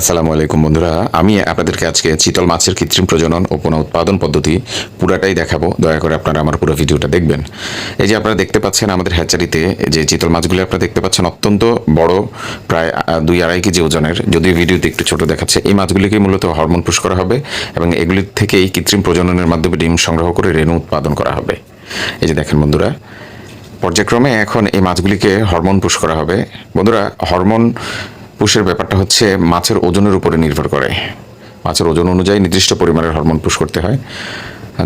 আসসালামু আলাইকুম বন্ধুরা, আমি আপনাদেরকে আজকে চিতল মাছের কৃত্রিম প্রজনন ও পুনঃ উৎপাদন পদ্ধতি পুরাটাই দেখাবো। দয়া করে আপনারা আমার পুরো ভিডিওটা দেখবেন। এই যে আপনারা দেখতে পাচ্ছেন আমাদের হ্যাচারিতে যে চিতল মাছগুলি আপনারা দেখতে পাচ্ছেন অত্যন্ত বড়, প্রায় দুই আড়াই কেজি ওজনের। যদিও ভিডিওতে একটু ছোট দেখাচ্ছে, এই মাছগুলিকে মূলত হরমোন পুশ করা হবে এবং এগুলির থেকেই কৃত্রিম প্রজননের মাধ্যমে ডিম সংগ্রহ করে রেণু উৎপাদন করা হবে। এই যে দেখেন বন্ধুরা, পর্যায়ক্রমে এখন এই মাছগুলিকে হরমোন পুশ করা হবে। বন্ধুরা, হরমোন পুশের ব্যাপারটা হচ্ছে মাছের ওজনের উপরে নির্ভর করে। মাছের ওজন অনুযায়ী নির্দিষ্ট পরিমাণের হরমোন পুশ করতে হয়।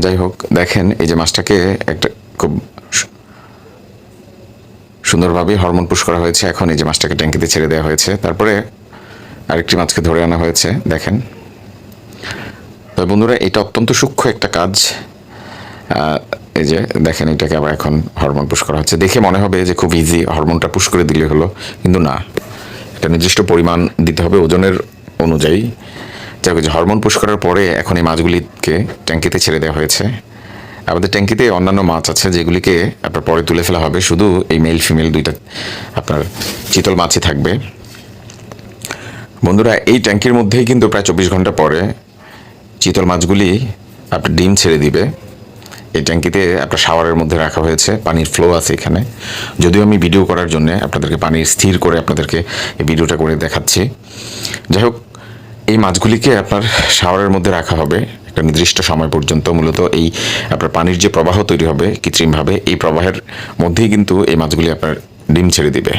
যাই হোক, দেখেন এই যে মাছটাকে একটা খুব সুন্দরভাবে হরমোন পুশ করা হয়েছে। এখন এই যে মাছটাকে ট্যাঙ্কিতে ছেড়ে দেওয়া হয়েছে। তারপরে আরেকটি মাছকে ধরে আনা হয়েছে, দেখেন। তো বন্ধুরা, এটা অত্যন্ত সূক্ষ্ম একটা কাজ। এই যে দেখেন, এটাকে আবার এখন হরমোন পুশ করা হচ্ছে। দেখে মনে হবে যে খুব ইজি হরমোনটা পুশ করে দিলে হলো, কিন্তু না। একটা নির্দিষ্ট পরিমাণ দিতে হবে ওজনের অনুযায়ী। যাই হোক, হরমোন পুশ করার পরে এখন এই মাছগুলিকে ট্যাঙ্কিতে ছেড়ে দেওয়া হয়েছে। আমাদের ট্যাঙ্কিতে অন্যান্য মাছ আছে যেগুলিকে আপনার পরে তুলে ফেলা হবে। শুধু এই মেল ফিমেল দুইটা আপনার চিতল মাছই থাকবে। বন্ধুরা এই ট্যাঙ্কির মধ্যেই কিন্তু প্রায় চব্বিশ ঘণ্টা পরে চিতল মাছগুলি আপনার ডিম ছেড়ে দিবে। এই ট্যাঙ্কিতে আপনার শাওয়ারের মধ্যে রাখা হয়েছে, পানির ফ্লো আছে এখানে। যদিও আমি ভিডিও করার জন্য আপনাদেরকে পানি স্থির করে আপনাদেরকে এই ভিডিওটা করে দেখাচ্ছি। যাই হোক, এই মাছগুলিকে আপনার শাওয়ারের মধ্যে রাখা হবে, একটা নির্দিষ্ট সময় পর্যন্ত। মূলত এই আপনার পানির যে প্রবাহ তৈরি হবে কৃত্রিমভাবে, এই প্রবাহের মধ্যেই কিন্তু এই মাছগুলি আপনার ডিম ছেড়ে দিবে।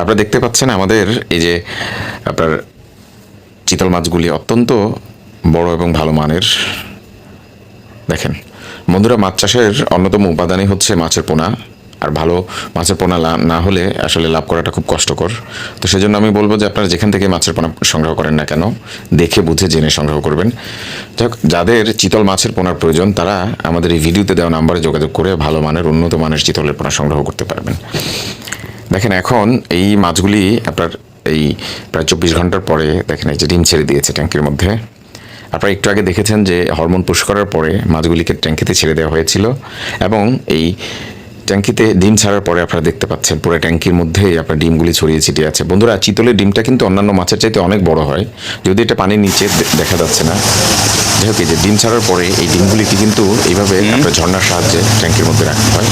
আপনারা দেখতে পাচ্ছেন আমাদের এই যে আপনার চিতল মাছগুলি অত্যন্ত বড় এবং ভালো মানের দেখেন, বন্ধুরা, মাছ চাষের অন্যতম উপাদানই হচ্ছে মাছের পোনা। আর ভালো মাছের পোনা না হলে আসলে লাভ করাটা খুব কষ্টকর। তো সেজন্য আমি বলব যে আপনারা যেখান থেকে মাছের পোনা সংগ্রহ করেন না কেন, দেখে বুঝে জেনে সংগ্রহ করবেন। যাই যাদের চিতল মাছের পোনার প্রয়োজন, তারা আমাদের এই ভিডিওতে দেওয়া নাম্বারে যোগাযোগ করে ভালো মানের, উন্নত মানের চিতলের পোনা সংগ্রহ করতে পারবেন। দেখেন, এখন এই মাছগুলি আপনার এই প্রায় চব্বিশ ঘণ্টার পরে, দেখেন এই যে ডিম ছেড়ে দিয়েছে ট্যাঙ্কির মধ্যে। আপনারা একটু আগে দেখেছেন যে হরমোন পুশ করার পরে মাছগুলিকে ট্যাঙ্কিতে ছেড়ে দেওয়া হয়েছিল এবং এই ট্যাঙ্কিতে ডিম ছাড়ার পরে আপনারা দেখতে পাচ্ছেন পুরো ট্যাঙ্কির মধ্যেই আপনার ডিমগুলি ছড়িয়ে ছিটিয়ে আছে। বন্ধুরা চিতলের ডিমটা কিন্তু অন্যান্য মাছের চাইতে অনেক বড় হয়। যদি এটা পানির নিচে দেখা যাচ্ছে না। যাই হোক যে ডিম ছাড়ার পরে এই ডিমগুলিকে কিন্তু এইভাবে আপনার ঝর্ণার সাহায্যে ট্যাঙ্কির মধ্যে রাখতে হয়।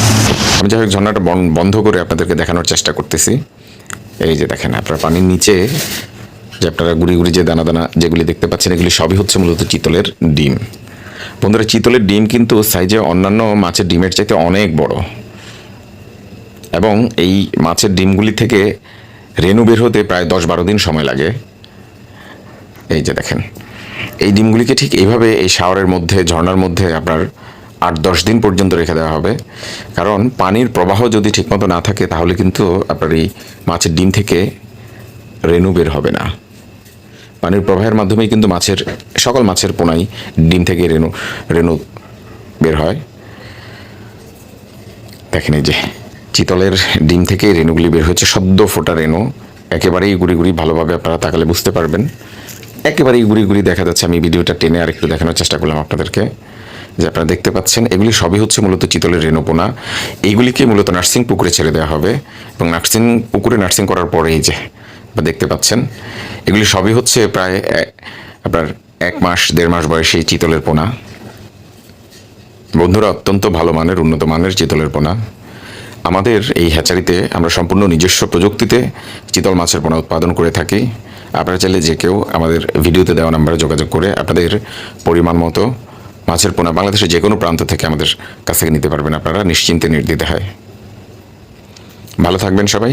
আমি যাই হোক ঝর্নাটা বন- বন্ধ করে আপনাদেরকে দেখানোর চেষ্টা করতেছি। এই যে দেখেন আপনার পানির নিচে যে আপনারা গুড়ি গুড়ি যে দানা দানা যেগুলি দেখতে পাচ্ছেন, এগুলি সবই হচ্ছে মূলত চিতলের ডিম। বন্ধুরা, চিতলের ডিম কিন্তু সাইজে অন্যান্য মাছের ডিমের চাইতে অনেক বড়। এবং এই মাছের ডিমগুলি থেকে রেণু বের হতে প্রায় দশ বারো দিন সময় লাগে। এই যে দেখেন, এই ডিমগুলিকে ঠিক এইভাবে এই শাওয়ারের মধ্যে ঝর্নার মধ্যে আপনার আট দশ দিন পর্যন্ত রেখে দেওয়া হবে। কারণ পানির প্রবাহ যদি ঠিকমতো না থাকে, তাহলে কিন্তু আপনার এই মাছের ডিম থেকে রেণু বের হবে না। পানির প্রবাহের মাধ্যমেই কিন্তু মাছের, সকল মাছের পোনাই ডিম থেকে রেণু রেণু বের হয়। দেখেন এই যে চিতলের ডিম থেকে রেণুগুলি বের হচ্ছে সদ্য ফোটা রেণু। একেবারেই গুড়ি গুড়ি ভালোভাবে আপনারা তাকালে বুঝতে পারবেন। একেবারেই গুড়ি গুড়ি দেখা যাচ্ছে, আমি ভিডিওটা টেনে আর একটু দেখানোর চেষ্টা করলাম আপনাদেরকে, যে আপনারা দেখতে পাচ্ছেন, এগুলি সবই হচ্ছে মূলত চিতলের রেণুপোনা এইগুলিকে মূলত নার্সিং পুকুরে ছেড়ে দেওয়া হবে এবং নার্সিং, পুকুরে নার্সিং করার পরেই যে আপনারা দেখতে পাচ্ছেন, এগুলি সবই হচ্ছে প্রায় আপনার এক মাস, দেড় মাস বয়সী চিতলের পোনা। বন্ধুরা, অত্যন্ত ভালো মানের, উন্নত মানের চিতলের পোনা। আমাদের এই হ্যাচারিতে আমরা সম্পূর্ণ নিজস্ব প্রযুক্তিতে চিতল মাছের পোনা উৎপাদন করে থাকি। আপনারা চাইলে যে কেউ আমাদের ভিডিওতে দেওয়া নাম্বারে যোগাযোগ করে আপনাদের পরিমাণ মতো মাছের পোনা বাংলাদেশের যে কোনো প্রান্ত থেকে আমাদের কাছ থেকে নিতে পারবেন। আপনারা নিশ্চিন্তে নির্দিতে হয়। ভালো থাকবেন সবাই।